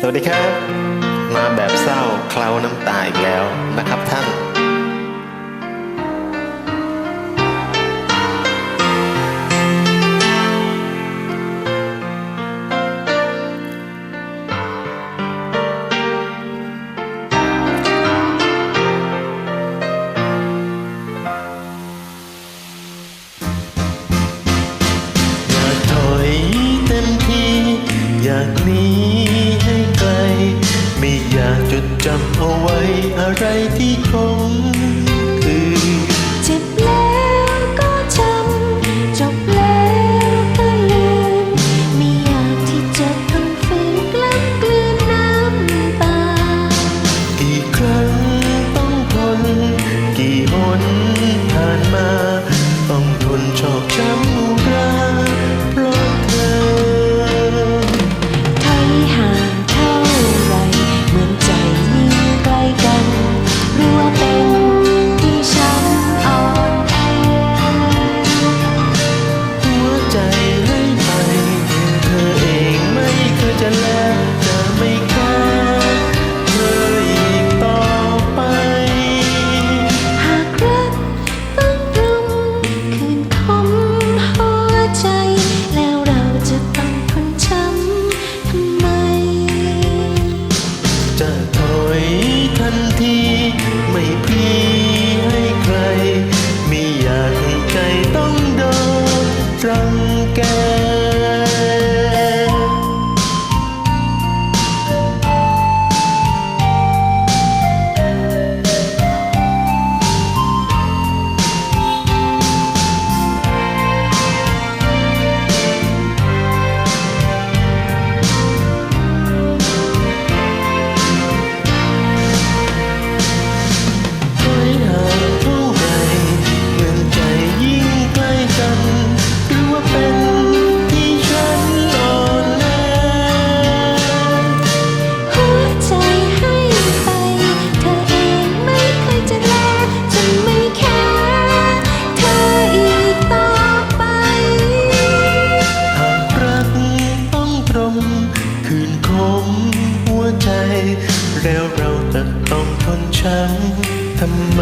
สวัสดีครับ มาแบบเศร้าเคล้าน้ำตาอีกแล้วนะครับท่าน อะไรที่คง ทันทีไม่ คืนคมหัวใจ แล้วเราจะต้องทนช้ำทำไม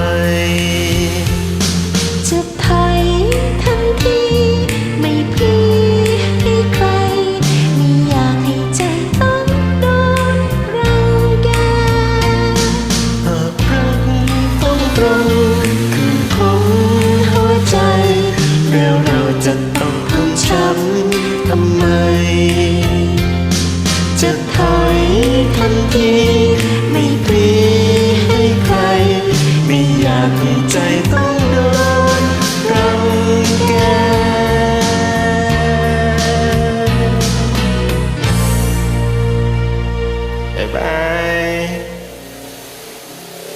ทันที ไม่เปลี่ยน